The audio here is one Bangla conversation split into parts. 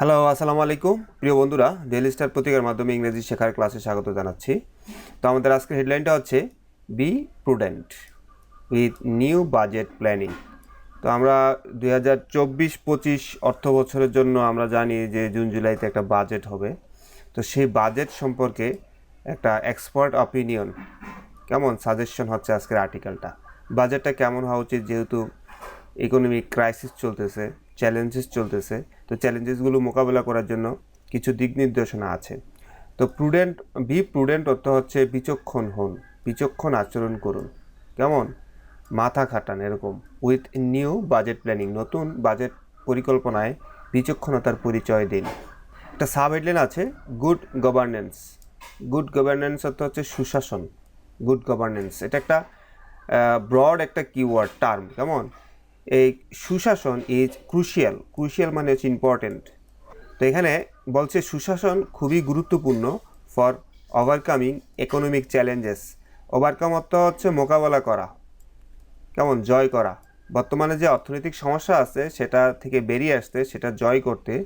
হ্যালো আসসালামু আলাইকুম। প্রিয় বন্ধুরা ডেলি স্টার পত্রিকার মাধ্যমে ইংরেজি শেখার ক্লাসে স্বাগত জানাচ্ছি। তো আমাদের আজকের হেডলাইনটা হচ্ছে be prudent with new budget planning তো আমরা দুই হাজার চব্বিশ পঁচিশ অর্থ বছরের জন্য আমরা জানি যে জুন জুলাইতে একটা বাজেট হবে। তো সেই বাজেট সম্পর্কে একটা এক্সপার্ট অপিনিয়ন কেমন সাজেশন হচ্ছে আজকের আর্টিকেলটা বাজেটটা কেমন হওয়া উচিত? যেহেতু ইকোনমিক ক্রাইসিস চলতেছে চ্যালেঞ্জেস চলতেছে। তো চ্যালেঞ্জেসগুলো মোকাবেলা করার জন্য কিছু দিক নির্দেশনা আছে। তো প্রুডেন্ট বি প্রুডেন্ট অর্থ হচ্ছে বিচক্ষণ হন, বিচক্ষণ আচরণ করুন। কেমন? মাথা খাটান এরকম। উইথ নিউ বাজেট প্ল্যানিং নতুন বাজেট পরিকল্পনায় বিচক্ষণতার পরিচয় দিন। একটা সাব হেডলাইন আছে গুড গভর্নেন্স গুড গভর্নেন্স অর্থ হচ্ছে সুশাসন। গুড গভর্নেন্স এটা একটা ব্রড একটা কিওয়ার্ড টার্ম কেমন? এই সুশাসন ইজ ক্রুশিয়াল ক্রুশিয়াল মানে হচ্ছে ইম্পর্টেন্ট তো এখানে বলছে সুশাসন খুবই গুরুত্বপূর্ণ for overcoming economic challenges overcome অর্থ হচ্ছে মোকাবেলা করা, কেমন জয় করা। বর্তমানে যে অর্থনৈতিক সমস্যা আছে সেটা থেকে বেরিয়ে আসতে, সেটা জয় করতে,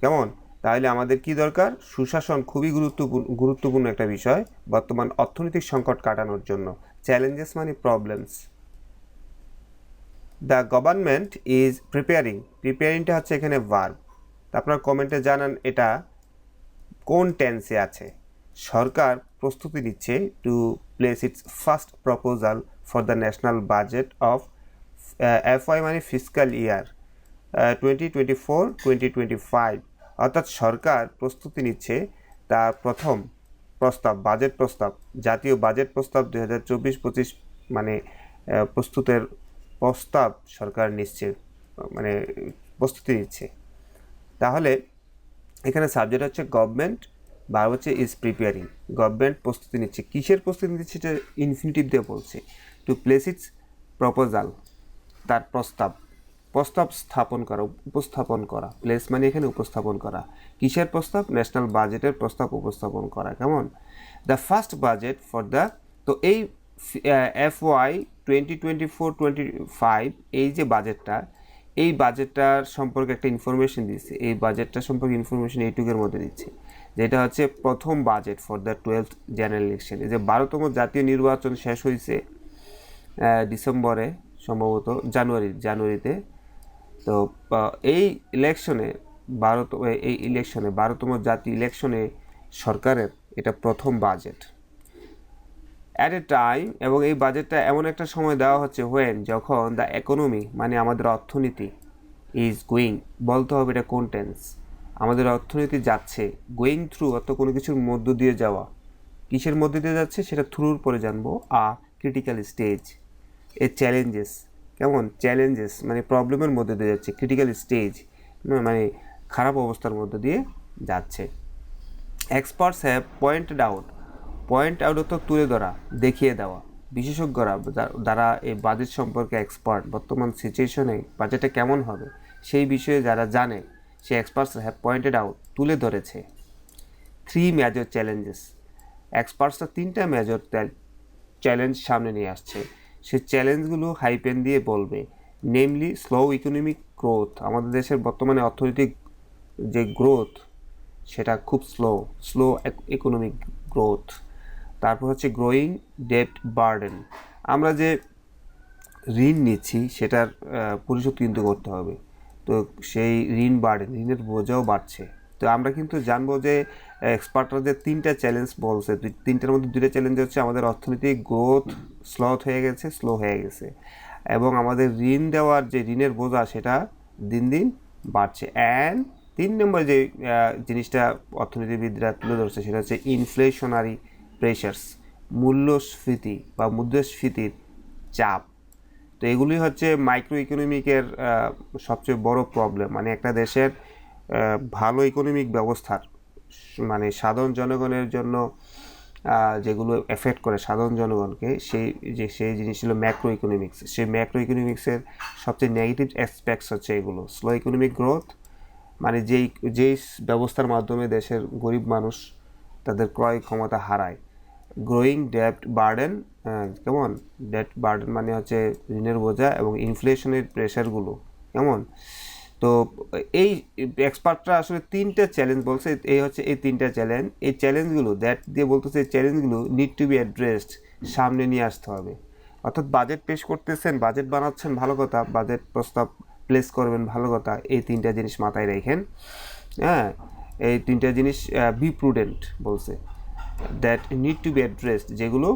কেমন? তাহলে আমাদের কি দরকার? সুশাসন খুবই গুরুত্বপূর্ণ গুরুত্বপূর্ণ একটা বিষয় বর্তমান অর্থনৈতিক সংকট কাটানোর জন্য। চ্যালেঞ্জেস মানে problems the government is preparing প্রিপেয়ারিংটা হচ্ছে এখানে ভার্ব আপনার কমেন্টে জানান এটা কোন টেন্সে আছে? সরকার প্রস্তুতি নিচ্ছে to place its first proposal for the national budget of F Y মানে physical year twenty twenty four twenty twenty five অর্থাৎ সরকার প্রস্তুতি নিচ্ছে তার প্রথম প্রস্তাব বাজেট প্রস্তাব, জাতীয় বাজেট প্রস্তাব দুই হাজার চব্বিশ পঁচিশ মানে প্রস্তুতের প্রস্তাব সরকার নিচ্ছে মানে প্রস্তুতি নিচ্ছে। তাহলে এখানে সাবজেক্ট হচ্ছে গভর্নমেন্ট বা হচ্ছে ইজ প্রিপেয়ারিং গভর্নমেন্ট প্রস্তুতি নিচ্ছে। কিসের প্রস্তুতি নিচ্ছে? সেটা ইনফিনিটিভ দিয়ে বলছে। টু প্লেস ইটস প্রপোজাল তার প্রস্তাব। প্রস্তাব স্থাপন করা, উপস্থাপন করা। প্লেস মানে এখানে উপস্থাপন করা। কিসের প্রস্তাব? ন্যাশনাল বাজেটের প্রস্তাব উপস্থাপন করা। কেমন? The first budget for the তো এই F Y twenty twenty four twenty five এই যে বাজেটটা এই বাজেটটার সম্পর্কে একটা ইনফরমেশন দিচ্ছে এই বাজেটটা সম্পর্কে ইনফরমেশন এইটুকের মধ্যে দিচ্ছে। যেটা হচ্ছে প্রথম budget for the twelfth general election যে বারোতম জাতীয় নির্বাচন শেষ হয়েছে ডিসেম্বরে, সম্ভবত জানুয়ারি, জানুয়ারিতে। তো এই ইলেকশনে বারোতম এই ইলেকশনে বারোতম জাতীয় ইলেকশনে সরকারের এটা প্রথম বাজেট অ্যাট এ টাইম এবং এই বাজেটটা এমন একটা সময় দেওয়া হচ্ছে হোয়েন যখন দ্য ইকোনমি মানে আমাদের অর্থনীতি ইজ গোয়িং বলতে হবে এটা কোন টেন্স আমাদের অর্থনীতি যাচ্ছে গোয়িং থ্রু অর্থ কোনো কিছুর মধ্য দিয়ে যাওয়া, কিসের মধ্যে দিয়ে যাচ্ছে সেটা থ্রুর পরে জানব a critical stage a challenges কেমন? চ্যালেঞ্জেস মানে প্রবলেমের মধ্যে দিয়ে যাচ্ছে ক্রিটিক্যাল স্টেজ মানে খারাপ অবস্থার মধ্যে দিয়ে যাচ্ছে। Experts have pointed out point out অর্থ তুলে ধরা, দেখিয়ে দেওয়া। বিশেষজ্ঞরা যারা এই বাজেট সম্পর্কে এক্সপার্ট বর্তমান সিচুয়েশনে বাজেটটা কেমন হবে, সেই বিষয়ে যারা জানে সেই এক্সপার্টস হ্যাভ পয়েন্টেড আউট তুলে ধরেছে। থ্রি মেজর চ্যালেঞ্জেস এক্সপার্টসরা তিনটা মেজর চ্যালেঞ্জ সামনে নিয়ে আসছে। সে চ্যালেঞ্জগুলো হাইপেন দিয়ে বলবে নেমলি স্লো ইকোনমিক গ্রোথ আমাদের দেশের বর্তমানে অর্থনৈতিক যে গ্রোথ সেটা খুব স্লো স্লো ইকোনমিক গ্রোথ তারপর হচ্ছে গ্রোয়িং ডেট বার্ডেন আমরা যে ঋণ নিচ্ছি, সেটার পরিশোধ কিন্তু করতে হবে। তো সেই ঋণ বাড়ে ঋণের বোঝাও বাড়ছে। তো আমরা কিন্তু জানব যে এক্সপার্টরা যে তিনটা চ্যালেঞ্জ বলছে তিনটার মধ্যে দুইটা চ্যালেঞ্জ হচ্ছে আমাদের অর্থনৈতিক গ্রোথ স্লথ হয়ে গেছে স্লো হয়ে গেছে। এবং আমাদের ঋণ দেওয়ার যে ঋণের বোঝা, সেটা দিন দিন বাড়ছে। অ্যান্ড তিন নম্বর যে জিনিসটা অর্থনীতিবিদরা তুলে ধরছে, সেটা হচ্ছে ইনফ্লেশনারি প্রেশার্স মূল্যস্ফীতি বা মুদ্রাস্ফীতির চাপ। তো এগুলি হচ্ছে মাইক্রো ইকোনমিকের সবচেয়ে বড় প্রবলেম মানে একটা দেশের ভালো ইকোনমিক ব্যবস্থার মানে সাধারণ জনগণের জন্য যেগুলো এফেক্ট করে সাধারণ জনগণকে, সেই যে, সেই জিনিস ছিল ম্যাক্রো ইকোনমিক্স সেই ম্যাক্রো ইকোনমিক্সের সবচেয়ে নেগেটিভ অ্যাসপেক্টস হচ্ছে এগুলো। স্লো ইকোনমিক গ্রোথ মানে যেই যেই ব্যবস্থার মাধ্যমে দেশের গরিব মানুষ তাদের ক্রয় ক্ষমতা হারায়। গ্রোয়িং ডেট বার্ডেন কেমন? ডেট বার্ডেন মানে হচ্ছে ঋণের বোঝা এবং ইনফ্লেশনের প্রেশারগুলো কেমন? তো এই এক্সপার্টরা আসলে তিনটা চ্যালেঞ্জ বলছে, এই হচ্ছে এই তিনটা চ্যালেঞ্জ এই চ্যালেঞ্জগুলো দ্যাট দিয়ে বলতেছে এই চ্যালেঞ্জগুলো নিড টু বি অ্যাড্রেসড সামনে নিয়ে আসতে হবে। অর্থাৎ বাজেট পেশ করতেছেন বাজেট বানাচ্ছেন, ভালো কথা। বাজেট প্রস্তাব প্লেস করবেন, ভালো কথা। এই তিনটা জিনিস মাথায় রেখেন। হ্যাঁ এই তিনটা জিনিস বি প্রুডেন্ট বলছে। That need to be addressed যেগুলো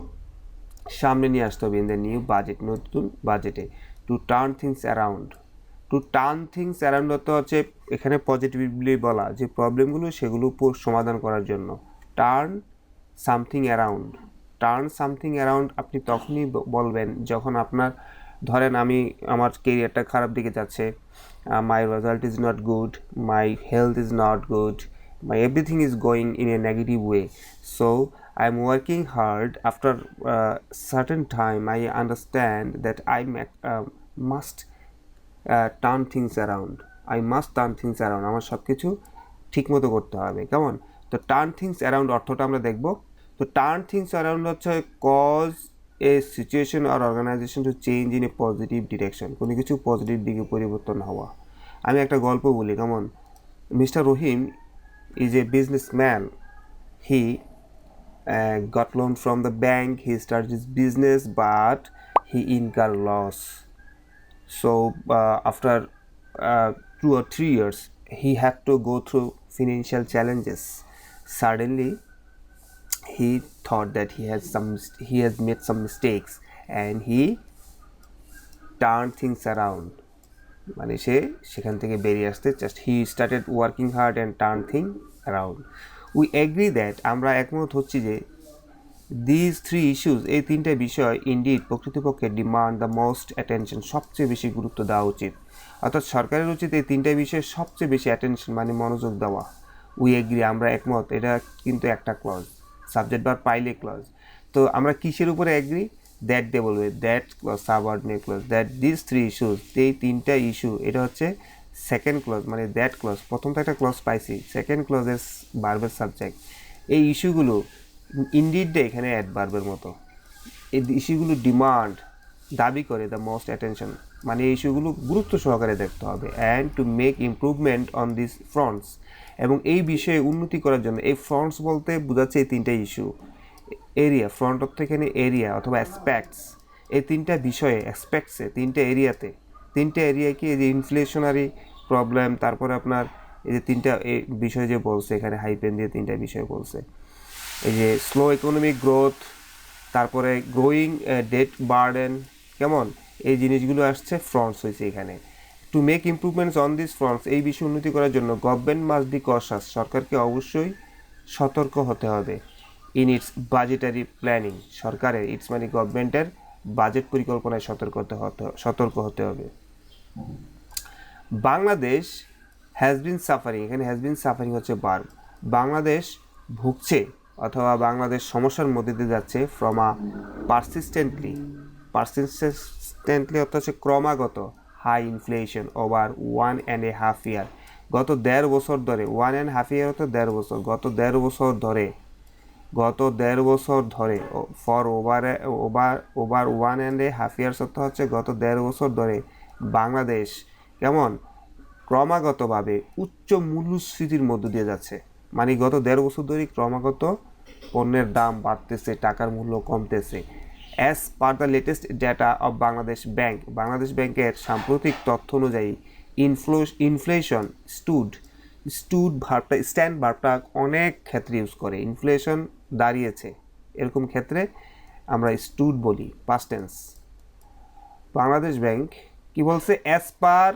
সামনে নিয়ে আসতে হবে ইন দ্য নিউ বাজেট নতুন বাজেটে to turn things around to turn things around অর্থ হচ্ছে এখানে পজিটিভলি বলা, যে প্রবলেমগুলো সেগুলো সমাধান করার জন্য। Turn something around turn something around আপনি তখনই বলবেন যখন আপনার, ধরেন আমি আমার কেরিয়ারটা খারাপ দিকে যাচ্ছে my result is not good my health is not good my everything is going in a negative way. So i'm working hard. After uh, certain time i understand that i uh, must uh, turn things around. I must turn things around. আমার সব কিছু ঠিকমতো করতে হবে। কেমন? তো টার্ন থিংস অ্যারাউন্ড অর্থটা আমরা দেখব। তো টার্ন থিংস অ্যারাউন্ড হচ্ছে cause a situation or organisation to change in a positive direction কোনো কিছু পজিটিভ দিকে পরিবর্তন হওয়া। আমি একটা গল্প বলি। কেমন? Mister Rahim is a businessman. He uh, got loan from the bank. He started his business, but he incurred loss. So uh, after uh, two or three years, he had to go through financial challenges. Suddenly, he thought that he has some he has made some mistakes, and he turned things around. মানে সে সেখান থেকে বেরিয়ে আসতে just he started working hard and turn thing around we agree that আমরা একমত হচ্ছি যে দিজ থ্রি ইস্যুস এই তিনটে বিষয় ইন্ডিড প্রকৃতপক্ষে ডিমান্ড দ্য মোস্ট অ্যাটেনশন সবচেয়ে বেশি গুরুত্ব দেওয়া উচিত। অর্থাৎ সরকারের উচিত এই তিনটে বিষয়ে সবচেয়ে বেশি অ্যাটেনশন মানে মনোযোগ দেওয়া। উই এগ্রি আমরা একমত, এটা কিন্তু একটা ক্লজ সাবজেক্ট বার পাইলে ক্লজ তো আমরা কিসের উপরে এগ্রি দ্যাট দিয়ে বলবে that clause subordinate clause that this three issues এই তিনটা ইস্যু এটা হচ্ছে সেকেন্ড ক্লজ মানে দ্যাট ক্লজ প্রথম তো একটা ক্লজ পাইছি সেকেন্ড ক্লজের বার্বের সাবজেক্ট এই ইস্যুগুলো ইন্ডিডে এখানে অ্যাডভার্বের মতো। এই ইস্যুগুলো ডিমান্ড দাবি করে দ্য মোস্ট অ্যাটেনশন মানে এই ইস্যুগুলো গুরুত্ব সহকারে দেখতে হবে and to make improvement on this fronts এবং এই বিষয়ে উন্নতি করার জন্য, এই ফ্রন্টস বলতে বোঝাচ্ছে এই তিনটা ইস্যু এরিয়া ফ্রন্ট অফ এখানে এরিয়া অথবা অ্যাসপেক্টস এই তিনটা বিষয়ে অ্যাসপেক্টসে তিনটা এরিয়াতে তিনটা এরিয়া কি, এই যে ইনফ্লেশনারি প্রবলেম তারপরে আপনার এই যে তিনটা বিষয় যে বলছে, এখানে হাইপেন দিয়ে তিনটা বিষয় বলছে। এই যে স্লো ইকোনমিক গ্রোথ তারপরে গ্রোয়িং ডেট বার্ডেন কেমন? এই জিনিসগুলো আসছে ফ্রন্টস হয়েছে এখানে। To make improvements on this fronts এই বিষয়ে উন্নতি করার জন্য গভর্নমেন্ট মাস্ট বি কশাস সরকারকে অবশ্যই সতর্ক হতে হবে। ইন ইটস বাজেটারি প্ল্যানিং সরকারের ইটস মানে গভর্নমেন্টের বাজেট পরিকল্পনায় সতর্ক হতে সতর্ক হতে হবে। বাংলাদেশ হ্যাজ বিন সাফারিং এখানে হ্যাজ বিন সাফারিং হচ্ছে বার। বাংলাদেশ ভুগছে অথবা বাংলাদেশ সমস্যার মধ্যে দিয়ে যাচ্ছে ফ্রম আ পারসিস্টেন্টলি পারসিস্টেন্টলি অর্থাৎ হচ্ছে ক্রমাগত high inflation over one and a half year গত দেড় বছর ধরে ওয়ান অ্যান্ড হাফ ইয়ার হতো দেড় বছর, গত দেড় বছর ধরে গত দেড় বছর ধরে for over over over one and a half years অর্থ হচ্ছে গত দেড় বছর ধরে বাংলাদেশ কেমন? ক্রমাগতভাবে উচ্চ মূল্যস্ফীতির মধ্য দিয়ে যাচ্ছে। মানে গত দেড় বছর ধরে ক্রমাগত পণ্যের দাম বাড়তেছে, টাকার মূল্য কমতেছে। As per the latest data of Bangladesh bank Bangladesh ব্যাংকের সাম্প্রতিক তথ্য অনুযায়ী ইনফ্লো ইনফ্লেশন স্টুড স্টুড ভার্বটা স্ট্যান্ড ভার্বটা অনেক ক্ষেত্রে ইউজ করে। ইনফ্লেশন দাঁড়িয়েছে। এরকম ক্ষেত্রে আমরা স্টুড বলি পাস্ট টেন্স বাংলাদেশ ব্যাংক কি বলছে? As per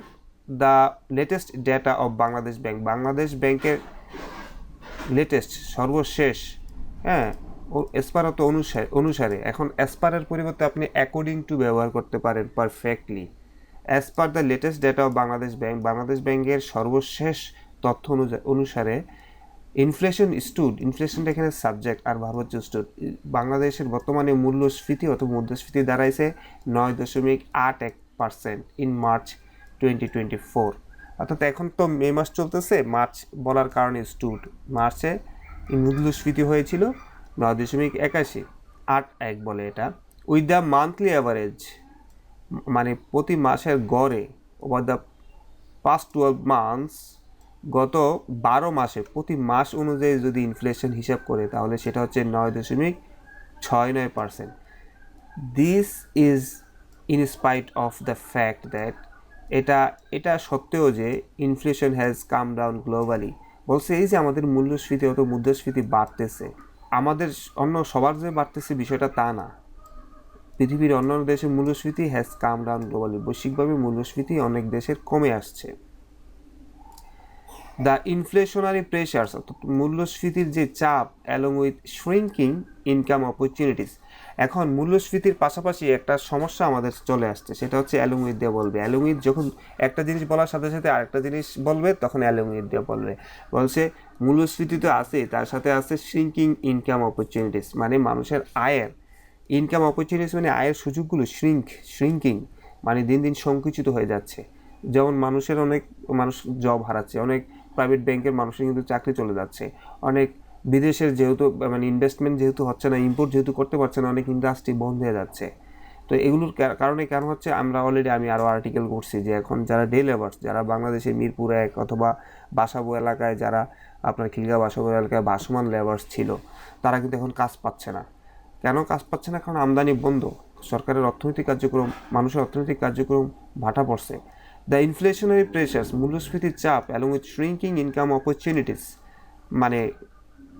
the latest data of Bangladesh Bank Bangladesh ব্যাংকের লেটেস্ট সর্বশেষ হ্যাঁ ও এসপারত অনুসারে অনুসারে। এখন এসপারের পরিবর্তে আপনি অ্যাকর্ডিং টু ব্যবহার করতে পারেন perfectly as per the latest data of Bangladesh Bank Bangladesh ব্যাংকের সর্বশেষ তথ্য অনুসারে ইনফ্লেশন স্টুড ইনফ্লেশনটা এখানে সাবজেক্ট আর ভাব হচ্ছে স্টুড বাংলাদেশের বর্তমানে মূল্যস্ফীতি অথবা মুদ্রাস্ফীতি দাঁড়াইছে নয় দশমিক আট এক percent in March twenty twenty four অর্থাৎ এখন তো মে মাস চলতেছে মার্চ বলার কারণে স্টুড মার্চে মূল্যস্ফীতি হয়েছিল নয় দশমিক একাশি, আট এক বলে এটা। উইথ দ্য মান্থলি অ্যাভারেজ মানে প্রতি মাসের গড়ে over the past twelve months গত বারো মাসে, প্রতি মাস অনুযায়ী যদি ইনফ্লেশন হিসাব করে, তাহলে সেটা হচ্ছে নয় দশমিক ছয় নয় percent this is in spite of the fact that এটা এটা সত্ত্বেও যে inflation has come down globally বলছে এই যে আমাদের মূল্যস্ফীতি অত মুদ্রাস্ফীতি বাড়তেছে। আমাদের অন্য সবার যে বাড়তেছে বিষয়টা তা না। পৃথিবীর অন্যান্য দেশের মূল্যস্ফীতি হ্যাজ কাম ডাউন গ্লোবালি বৈশ্বিকভাবে মূল্যস্ফীতি অনেক দেশের কমে আসছে। দ্য ইনফ্লেশনারি প্রেশার্স অর্থাৎ মূল্যস্ফীতির যে চাপ along with shrinking income opportunities এখন মূল্যস্ফীতির পাশাপাশি একটা সমস্যা আমাদের চলে আসছে, সেটা হচ্ছে অ্যালং উইথ দিয়ে বলবে। অ্যালং উইথ যখন একটা জিনিস বলার সাথে সাথে আরেকটা জিনিস বলবে, তখন অ্যালং উইথ দিয়ে বলবে। বলছে, মূল্যস্ফীতি তো আছে তার সাথে আছে শ্রিঙ্কিং ইনকাম অপরচুনিটিস মানে মানুষের আয়ের। ইনকাম অপরচুনিটিস মানে আয়ের সুযোগগুলো শ্রিঙ্ক শ্রিঙ্কিং মানে দিন দিন সংকুচিত হয়ে যাচ্ছে। যেমন মানুষের অনেক, মানুষ জব হারাচ্ছে, অনেক প্রাইভেট ব্যাংকের মানুষের কিন্তু চাকরি চলে যাচ্ছে। অনেক বিদেশের যেহেতু মানে ইনভেস্টমেন্ট যেহেতু হচ্ছে না ইম্পোর্ট যেহেতু করতে পারছে না, অনেক ইন্ডাস্ট্রি বন্ধ হয়ে যাচ্ছে। তো এগুলোর কারণে কেন হচ্ছে আমরা অলরেডি আমি আরও আর্টিকেল করছি যে এখন যারা ডে লেবার্স যারা বাংলাদেশের মিরপুর এক অথবা বাসাবো এলাকায়, যারা আপনার খিলগা বাসাবো এলাকায় বাসমান লেবার্স ছিল, তারা কিন্তু এখন কাজ পাচ্ছে না। কেন কাজ পাচ্ছে না? কারণ আমদানি বন্ধ। সরকারের অর্থনৈতিক কার্যক্রম, মানুষের অর্থনৈতিক কার্যক্রম ভাটা পড়ছে। দ্য ইনফ্লেশনারি প্রেশার্স মূল্যস্ফীতির চাপ along with shrinking income opportunities মানে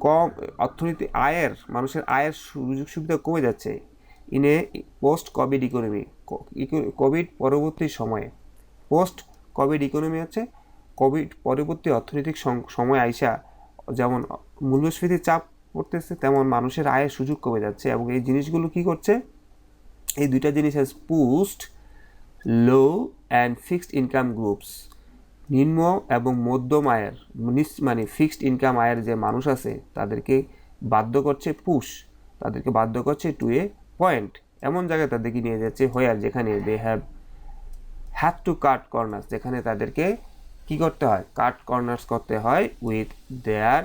কম অর্থনীতি আয়ের, মানুষের আয়ের সুযোগ সুবিধা কমে যাচ্ছে in a post COVID economy COVID পরবর্তী সময়ে। পোস্ট কোভিড ইকোনমি হচ্ছে কোভিড পরবর্তী অর্থনৈতিক সময় আইসা যেমন মূল্যস্ফীতির চাপ পড়তেছে, তেমন মানুষের আয়ের সুযোগ কমে যাচ্ছে এবং এই জিনিসগুলো কি করছে? এই দুইটা জিনিস push low and fixed income groups নিম্ন এবং মধ্যম আয়ের মানে ফিক্সড ইনকাম আয়ের যে মানুষ আছে, তাদেরকে বাধ্য করছে পুশ তাদেরকে বাধ্য করছে টু এ পয়েন্ট এমন জায়গায় তাদেরকে নিয়ে যাচ্ছে হোয়ার যেখানে they have have to cut corners যেখানে তাদেরকে কি করতে হয় কাট কর্নার্স করতে হয় with their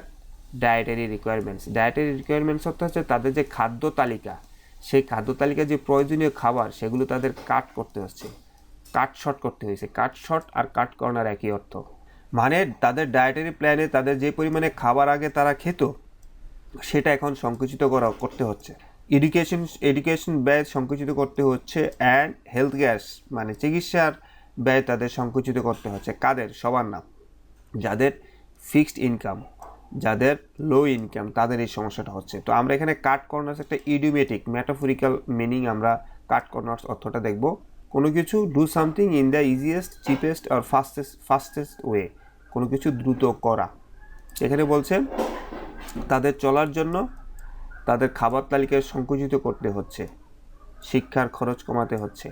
dietary requirements dietary requirements হচ্ছে তাদের যে খাদ্য তালিকা, সেই খাদ্য তালিকায় যে প্রয়োজনীয় খাবার, সেগুলো তাদের কাট করতে হচ্ছে। কাট শর্ট করতে হয়েছে। কাট শর্ট আর কাট কর্নার একই অর্থ। মানে তাদের ডায়েটারি প্ল্যানে তাদের যে পরিমাণে খাবার আগে তারা খেত, সেটা এখন সংকুচিত করা, করতে হচ্ছে। এডুকেশন এডুকেশন ব্যয় সংকুচিত করতে হচ্ছে অ্যান্ড হেলথ গ্যাস মানে চিকিৎসার ব্যয় তাদের সংকুচিত করতে হচ্ছে। কাদের? সবার না। যাদের ফিক্সড ইনকাম যাদের লো ইনকাম তাদের এই সমস্যাটা হচ্ছে। তো আমরা এখানে কাট কর্নার্স একটা ইডিওমেটিক ম্যাটাফোরিক্যাল মিনিং আমরা কাট কর্নার্স অর্থটা দেখব। কোনো কিছু do something in the easiest cheapest or fastest fastest way কোনো কিছু দ্রুত করা। এখানে বলছে, তাদের চলার জন্য তাদের খাবার তালিকায় সংকুচিত করতে হচ্ছে। শিক্ষার খরচ কমাতে হচ্ছে।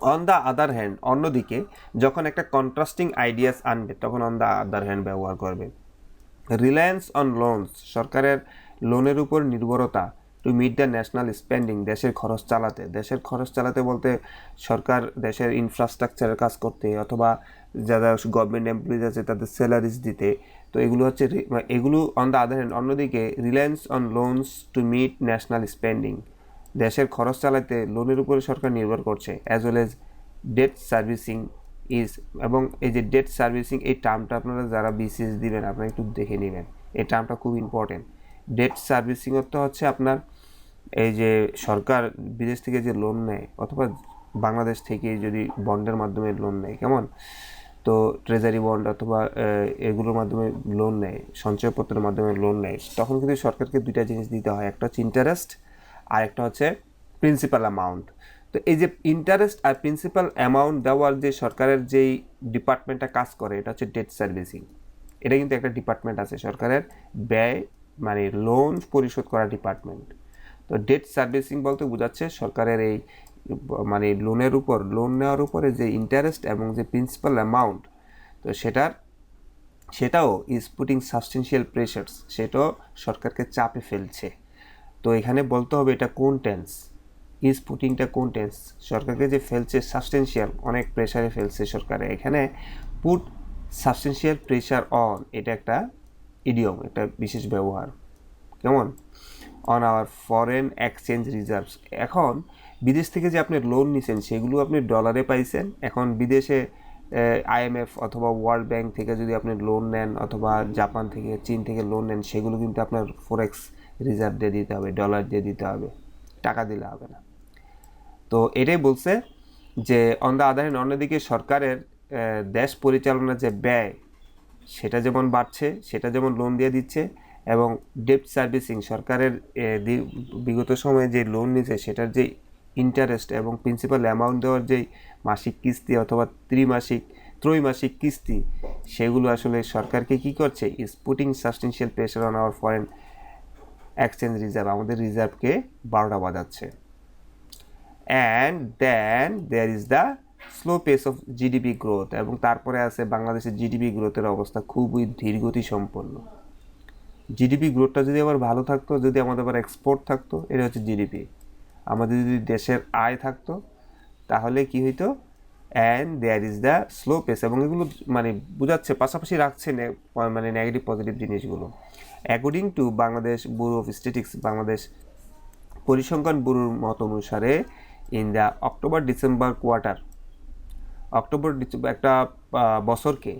অন দ্য আদার হ্যান্ড অন্যদিকে, যখন একটা কন্ট্রাস্টিং আইডিয়াস আনবে, তখন অন দ্য আদার হ্যান্ড ব্যবহার করবে। রিলায়েন্স অন লোনস সরকারের লোনের উপর নির্ভরতা to meet the national spending দেশের খরচ চালাতে। দেশের খরচ চালাতে বলতে সরকার দেশের ইনফ্রাস্ট্রাকচারের কাজ করতে, অথবা যারা গভর্নমেন্ট এমপ্লয়িজ আছে, তাদের স্যালারিজ দিতে। তো এগুলো হচ্ছে এগুলো অন দ্য আদার হ্যান্ড অন্যদিকে reliance on loans to meet national spending দেশের খরচ চালাতে লোনের উপরে সরকার নির্ভর করছে as well as debt servicing is এবং এই যে ডেট সার্ভিসিং এই টার্মটা আপনারা যারা বিসিএস দিবেন, আপনারা একটু দেখে নেবেন। এই টার্মটা খুব ইম্পর্টেন্ট ডেট সার্ভিসিং অর্থ হচ্ছে আপনার এই যে সরকার বিদেশ থেকে যে লোন নেয়, অথবা বাংলাদেশ থেকে যদি বন্ডের মাধ্যমে লোন নেয়, কেমন? তো ট্রেজারি বন্ড অথবা এগুলোর মাধ্যমে লোন নেয়, সঞ্চয়পত্রের মাধ্যমে লোন নেয়, তখন কিন্তু সরকারকে দুইটা জিনিস দিতে হয়, একটা হচ্ছে ইন্টারেস্ট আর একটা হচ্ছে প্রিন্সিপাল অ্যামাউন্ট তো এই যে ইন্টারেস্ট আর প্রিন্সিপাল অ্যামাউন্ট দেওয়ার যে সরকারের যেই ডিপার্টমেন্টটা কাজ করে, এটা হচ্ছে ডেট সার্ভিসিং এটা কিন্তু একটা ডিপার্টমেন্ট আছে সরকারের ব্যয় মানে লোন পরিশোধ করা ডিপার্টমেন্ট তো ডেট সার্ভিসিং বলতে বোঝাচ্ছে সরকারের এই মানে লোনের উপর লোন নেওয়ার উপরে যে ইন্টারেস্ট এবং যে প্রিন্সিপাল অ্যামাউন্ট তো সেটার, সেটাও ইজ পুটিং সাবস্টেন্সিয়াল প্রেশারস সেটাও সরকারকে চাপে ফেলছে। তো এখানে বলতে হবে এটা কোন টেন্স ইজ পুটিংটা কোন টেন্স সরকারকে যে ফেলছে সাবস্টেন্সিয়াল অনেক প্রেশারে ফেলছে সরকারে। এখানে পুট সাবস্টেন্সিয়াল প্রেশার অন এটা একটা ইডিয়ম একটা বিশেষ ব্যবহার। কেমন? On our foreign exchange reserves এখন বিদেশ থেকে যে আপনি লোন নিছেন, সেগুলো আপনি ডলারে পাইছেন। এখন বিদেশে আইএমএফ অথবা ওয়ার্ল্ড ব্যাংক থেকে যদি আপনি লোন নেন অথবা জাপান থেকে চীন থেকে লোন নেন, সেগুলো কিন্তু আপনার ফোরেক্স রিজার্ভ দিয়ে দিতে হবে ডলার দিয়ে দিতে হবে। টাকা দিলে হবে না। তো এটাই বলছে যে অন দ্য আদার হ্যান্ড অন্যদিকে সরকারের দেশ পরিচালনার যে ব্যয়, সেটা যেমন বাড়ছে, সেটা যেমন লোন দিয়ে দিচ্ছে এবং ডেট সার্ভিসিং সরকারের বিগত সময়ে যে লোন নিচ্ছে সেটার যে ইন্টারেস্ট এবং প্রিন্সিপাল অ্যামাউন্ট দেওয়ার যেই মাসিক কিস্তি অথবা ত্রিমাসিক, ত্রৈমাসিক কিস্তি, সেগুলো আসলে সরকারকে কি করছে? Is putting substantial pressure on our foreign exchange reserve আমাদের রিজার্ভকে বারোটা বাজাচ্ছে। And then there is the slow pace of GDP growth এবং তারপরে আছে বাংলাদেশের জিডিপি গ্রোথের অবস্থা খুবই ধীরগতি সম্পন্ন জিডিপি গ্রোথটা যদি আবার ভালো থাকতো, যদি আমাদের আবার এক্সপোর্ট থাকতো, এটা হচ্ছে জিডিপি আমাদের যদি দেশের আয় থাকতো, তাহলে কি হইতো? And there is the slow pace এবং এগুলো মানে বোঝাচ্ছে, পাশাপাশি রাখছে মানে নেগেটিভ পজিটিভ জিনিসগুলো। According to Bangladesh Bureau of Statistics Bangladesh পরিসংখ্যান ব্যুরোর মত অনুসারে in the October December quarter October December একটা বছরকে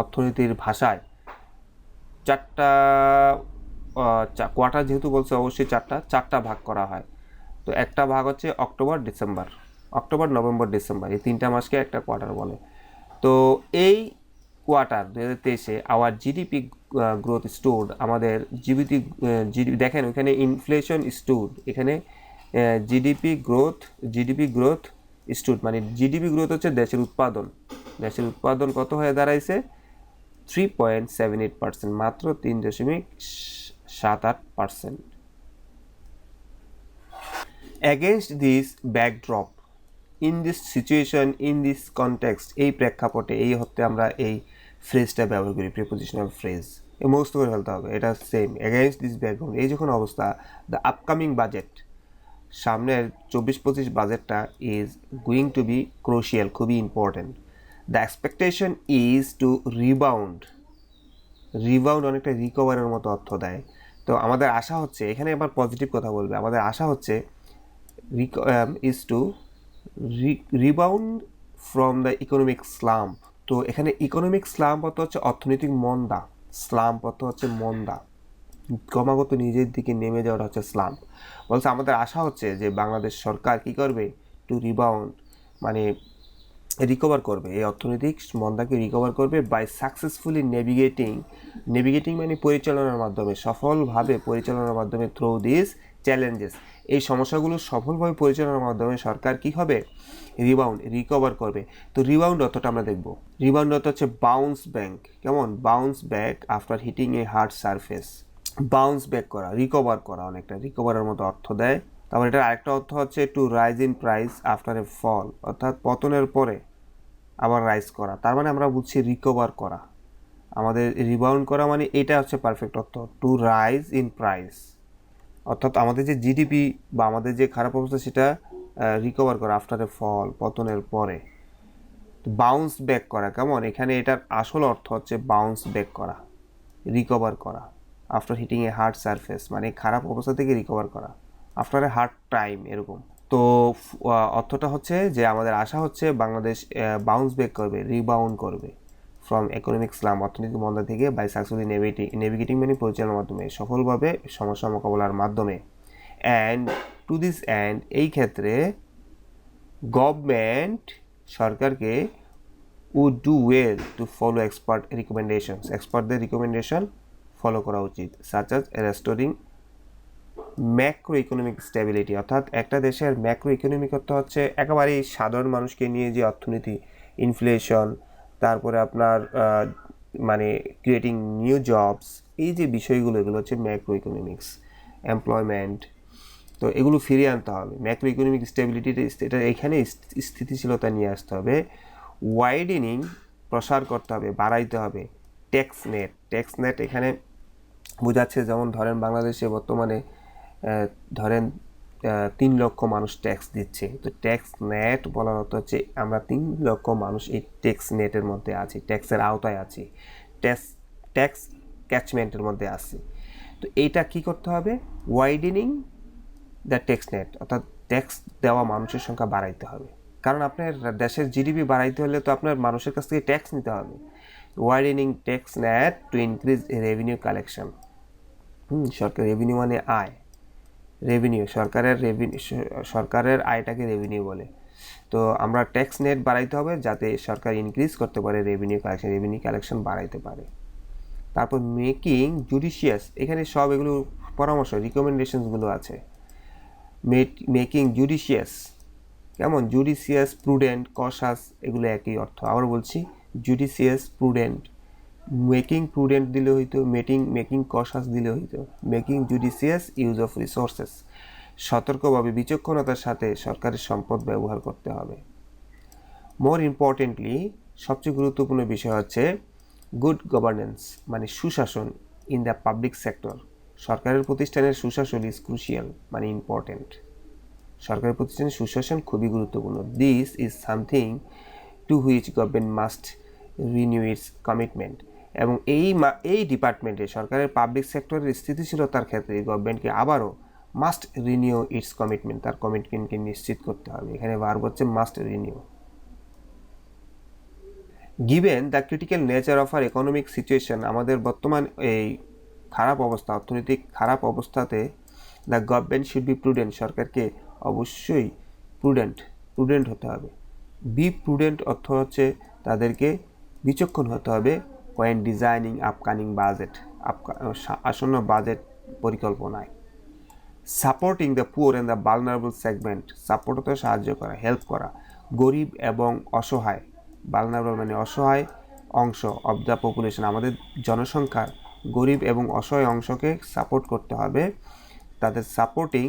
অর্থনীতির ভাষায় চারটা কোয়ার্টার যেহেতু বলছে অবশ্যই চারটা চারটা ভাগ করা হয়। তো একটা ভাগ হচ্ছে October, December. October, November, December. এই তিনটা মাসকে একটা কোয়ার্টার বলে। তো এই কোয়ার্টার দু হাজার তেইশে আওয়ার জিডিপি গ্রোথ স্টোর আমাদের জিবিটি জিডিপি দেখেন ওখানে ইনফ্লেশন স্টোর এখানে GDP growth GDP growth store মানে জিডিপি গ্রোথ হচ্ছে দেশের উৎপাদন। দেশের উৎপাদন কত হয়ে দাঁড়াইছে? Three point seven eight percent মাত্র তিন দশমিক সাত আট percent against this backdrop, in this situation, in this context, এই প্রেক্ষাপটে, এই হতে আমরা এই ফ্রেজটা ব্যবহার করি প্রিপোজিশনাল ফ্রেজ এই মুখস্থ করে ফেলতে হবে, এটা সেম এগেনস্ট দিস ব্যাকগ্রাউন্ড এই যখন অবস্থা দ্য আপকামিং বাজেট সামনের চব্বিশ পঁচিশ বাজেটটা is going to be crucial খুবই important the expectation is to rebound rebound অনেকটা রিকভারের মতো অর্থ দেয়। তো আমাদের আশা হচ্ছে, এখানে এবার পজিটিভ কথা বলবে। আমাদের আশা হচ্ছে is to rebound from the economic slump তো এখানে ইকোনমিক স্লাম অর্থ হচ্ছে অর্থনৈতিক মন্দা। স্লাম অর্থ হচ্ছে মন্দা। ক্রমাগত নিজের দিকে নেমে যাওয়াটা হচ্ছে স্লাম বলছে, আমাদের আশা হচ্ছে যে বাংলাদেশ সরকার কি করবে? টু রিবাউন্ড মানে রিকভার করবে। এই অর্থনৈতিক মন্দাকে রিকভার করবে বাই সাকসেসফুলি নেভিগেটিং নেভিগেটিং মানে পরিচালনার মাধ্যমে, সফলভাবে পরিচালনার মাধ্যমে থ্রু দিস চ্যালেঞ্জেস এই সমস্যাগুলো সফলভাবে পরিচালনার মাধ্যমে সরকার কি হবে? রিবাউন্ড রিকভার করবে। তো রিবাউন্ড অর্থটা আমরা দেখব। রিবাউন্ড অর্থ হচ্ছে বাউন্স ব্যাক কেমন? Bounce back after hitting a hard surface bounce back করা রিকভার করা অনেকটা। রিকভারের মতো অর্থ দেয়। তারপর এটার আরেকটা অর্থ হচ্ছে to rise in price after a fall অর্থাৎ পতনের পরে আবার রাইজ করা। তার মানে আমরা বুঝছি রিকভার করা। আমাদের রিবাউন্ড করা মানে এটা হচ্ছে পারফেক্ট অর্থ টু রাইজ ইন প্রাইস অর্থাৎ আমাদের যে জিডিপি বা আমাদের যে খারাপ অবস্থা সেটা রিকভার করা আফটার এ ফল পতনের পরে। বাউন্স ব্যাক করা, কেমন? এখানে এটার আসল অর্থ হচ্ছে বাউন্স ব্যাক করা রিকভার করা after hitting a hard surface মানে খারাপ অবস্থা থেকে রিকভার করা। আফটার এ হার্ড টাইম এরকম। তো অর্থটা হচ্ছে যে আমাদের আশা হচ্ছে বাংলাদেশ বাউন্স ব্যাক করবে রিবাউন্ড করবে ফ্রম ইকোনমিক স্লাম অর্থনৈতিক মন্দা থেকে বাই সাকসেসফুলি নেভিগেটিং নেভিগেটিং মানে পরিচালনার মাধ্যমে, সফলভাবে সমস্যা মোকাবেলার মাধ্যমে। অ্যান্ড টু দিস অ্যান্ড এই ক্ষেত্রে গভর্নমেন্ট সরকারকে would do well to follow expert recommendations এক্সপার্টদের recommendation follow করা উচিত সাচ আজ রেস্টোরিং ম্যাক্রো ইকোনমিক স্টেবিলিটি অর্থাৎ একটা দেশের ম্যাক্রো ইকোনমিক অর্থ হচ্ছে একেবারেই সাধারণ মানুষকে নিয়ে যে অর্থনীতি ইনফ্লেশন তারপরে আপনার মানে ক্রিয়েটিং নিউ জবস এই যে বিষয়গুলো, এগুলো হচ্ছে ম্যাক্রো ইকোনমিক্স এমপ্লয়মেন্ট তো এগুলো ফিরিয়ে আনতে হবে। ম্যাক্রো ইকোনমিক স্টেবিলিটিটা এটা এখানে স্থিতিশীলতা নিয়ে আসতে হবে। ওয়াইডেনিং প্রসার করতে হবে, বাড়াইতে হবে। ট্যাক্স নেট ট্যাক্স নেট এখানে বোঝাচ্ছে, যেমন ধরেন বাংলাদেশে বর্তমানে ধরেন তিন লক্ষ মানুষ ট্যাক্স দিচ্ছে। তো ট্যাক্স নেট বলার অর্থ হচ্ছে আমরা তিন লক্ষ মানুষ এই ট্যাক্স নেটের মধ্যে আছি ট্যাক্সের আওতায় আছি ট্যাক্স ট্যাক্স ক্যাচমেন্টের মধ্যে আছি। তো এইটা কি করতে হবে? ওয়াইডেনিং দ্য ট্যাক্স নেট অর্থাৎ ট্যাক্স দেওয়া মানুষের সংখ্যা বাড়াইতে হবে। কারণ আপনার দেশের জিডিপি বাড়াইতে হলে তো আপনার মানুষের কাছ থেকে ট্যাক্স নিতে হবে। Widening tax net to increase revenue collection hmm, Sarkar revenue মানে আয়। রেভিনিউ সরকারের রেভিনিউ সরকারের আয়টাকে রেভিনিউ বলে। তো আমরা ট্যাক্স নেট বাড়াইতে হবে যাতে সরকার ইনক্রিজ করতে পারে রেভিনিউ কালেকশন রেভিনিউ কালেকশন বাড়াইতে পারে। তারপর মেকিং জুডিশিয়াস এখানে সব এগুলো পরামর্শ রিকমেন্ডেশনসগুলো আছে। মেকিং জুডিশিয়াস কেমন? জুডিশিয়াস প্রুডেন্ট কশাস এগুলো একই অর্থ। আবার বলছি জুডিশিয়াস প্রুডেন্ট মেকিং প্রুডেন্ট দিলে হইতো মেকিং মেকিং কশাস দিলে হইতো। Making judicious use of resources সতর্কভাবে, বিচক্ষণতার সাথে সরকারের সম্পদ ব্যবহার করতে হবে। মোর ইম্পর্টেন্টলি সবচেয়ে গুরুত্বপূর্ণ বিষয় হচ্ছে গুড গভর্নেন্স মানে সুশাসন ইন দ্য পাবলিক সেক্টর সরকারের প্রতিষ্ঠানের সুশাসন ইজ ক্রুশিয়াল মানে ইম্পর্টেন্ট সরকারি প্রতিষ্ঠানের সুশাসন খুবই গুরুত্বপূর্ণ। This is something to which government must renew its commitment এবং এই এই ডিপার্টমেন্টে সরকারের পাবলিক সেক্টরের স্থিতিশীলতার ক্ষেত্রে গভর্নমেন্টকে আবারও মাস্ট রিনিউ ইটস কমিটমেন্ট তার কমিটমেন্টকে নিশ্চিত করতে হবে। এখানে বার হচ্ছে must renew given the critical nature of our economic situation আমাদের বর্তমান এই খারাপ অবস্থা, অর্থনৈতিক খারাপ অবস্থাতে the government should be prudent সরকারকে অবশ্যই প্রুডেন্ট প্রুডেন্ট হতে হবে। বি প্রুডেন্ট অর্থ হচ্ছে তাদেরকে বিচক্ষণ হতে হবে। ওয়েন ডিজাইনিং, আপকামিং বাজেট আসন্ন বাজেট পরিকল্পনায়। Supporting the poor and the vulnerable segment support হতে সাহায্য করা, হেল্প করা, গরিব এবং অসহায় বালনারেবল মানে অসহায় অংশ অব দ্য পপুলেশন আমাদের জনসংখ্যার গরিব এবং অসহায় অংশকে সাপোর্ট করতে হবে। তাদের সাপোর্টিং,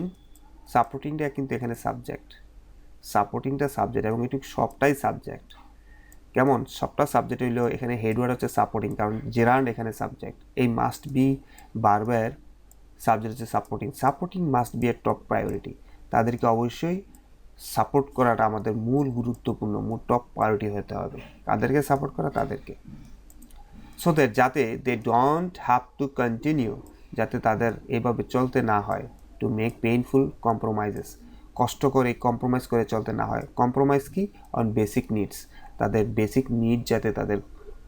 সাপোর্টিংটা কিন্তু এখানে সাবজেক্ট। সাপোর্টিংটা সাবজেক্ট এবং এটুকু সবটাই সাবজেক্ট। কেমন? সবটা সাবজেক্ট হইলেও এখানে হেডওয়ার্ড হচ্ছে সাপোর্টিং কারণ জেরান্ড এখানে সাবজেক্ট এই মাস্ট বি বারবার সাবজেক্ট হচ্ছে supporting supporting must be a top priority তাদেরকে অবশ্যই সাপোর্ট করাটা আমাদের মূল গুরুত্বপূর্ণ, মূল টপ প্রায়োরিটি হতে হবে। কাদেরকে সাপোর্ট করা? তাদেরকে। সো দ্যাট যাতে they don't have to continue যাতে তাদের এভাবে চলতে না হয় টু মেক পেইনফুল কম্প্রোমাইজেস কষ্ট করে কম্প্রোমাইজ করে চলতে না হয়। কম্প্রোমাইজ কি? অন বেসিক নিডস তাদের বেসিক নিড যাতে তাদের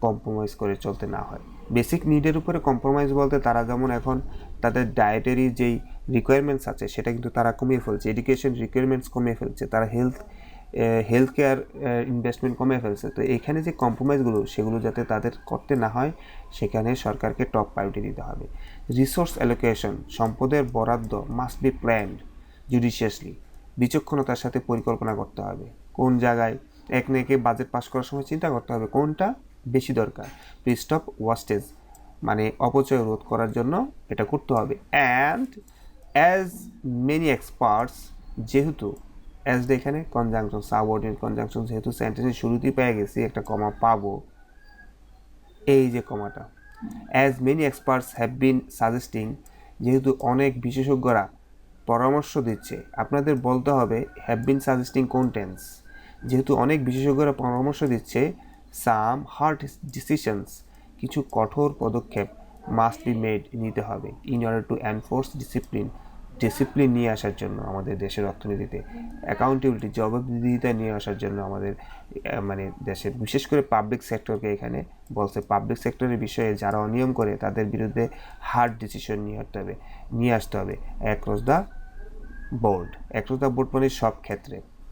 কম্প্রোমাইজ করে চলতে না হয়। বেসিক নিডের উপরে কম্প্রোমাইজ বলতে তারা যেমন এখন তাদের ডায়েটারি যেই রিকোয়ারমেন্টস আছে, সেটা কিন্তু তারা কমিয়ে ফেলছে। এডুকেশন রিকোয়ারমেন্টস কমিয়ে ফেলছে। তারা হেলথ হেলথ কেয়ার ইনভেস্টমেন্ট কমে ফেলছে। তো এখানে যে কম্প্রোমাইজগুলো সেগুলো যাতে তাদের করতে না হয়, সেখানে সরকারকে টপ প্রায়োরিটি দিতে হবে। রিসোর্স অ্যালোকেশন সম্পদের বরাদ্দ মাস্ট বি প্ল্যান্ড জুডিশিয়াসলি বিচক্ষণতার সাথে পরিকল্পনা করতে হবে। কোন জায়গায় এক নেকে বাজেট পাস করার সময় চিন্তা করতে হবে কোনটা বেশি দরকার। টু স্টপ ওয়াস্টেজ মানে অপচয় রোধ করার জন্য এটা করতে হবে। অ্যান্ড অ্যাজ মেনি এক্সপার্টস যেহেতু অ্যাজ এখানে কনজাংশন সাবঅর্ডিনেট কনজাংশন যেহেতু সেন্টেন্সের শুরুতেই পেয়ে গেছি, একটা কমা পাবো। এই যে কমাটা as many experts have been suggesting যেহেতু অনেক বিশেষজ্ঞরা পরামর্শ দিচ্ছে, আপনাদের বলতে হবে হ্যাভ বিন সাজেস্টিং কোন টেন্স যেহেতু অনেক বিশেষজ্ঞরা পরামর্শ দিচ্ছে সাম হার্ড ডিসিশনস কিছু কঠোর পদক্ষেপ মাস্ট বি মেড নিতে হবে in order to enforce discipline discipline নিয়ে আসার জন্য আমাদের দেশের অর্থনীতিতে অ্যাকাউন্টেবিলিটি জবাবদিহিতা নিয়ে আসার জন্য আমাদের মানে দেশের, বিশেষ করে পাবলিক সেক্টরকে এখানে বলছে। পাবলিক সেক্টরের বিষয়ে যারা অনিয়ম করে, তাদের বিরুদ্ধে হার্ড ডিসিশন নিয়ে আসতে হবে, নিয়ে আসতে হবে। Across the board across the board মানে সব ক্ষেত্রে।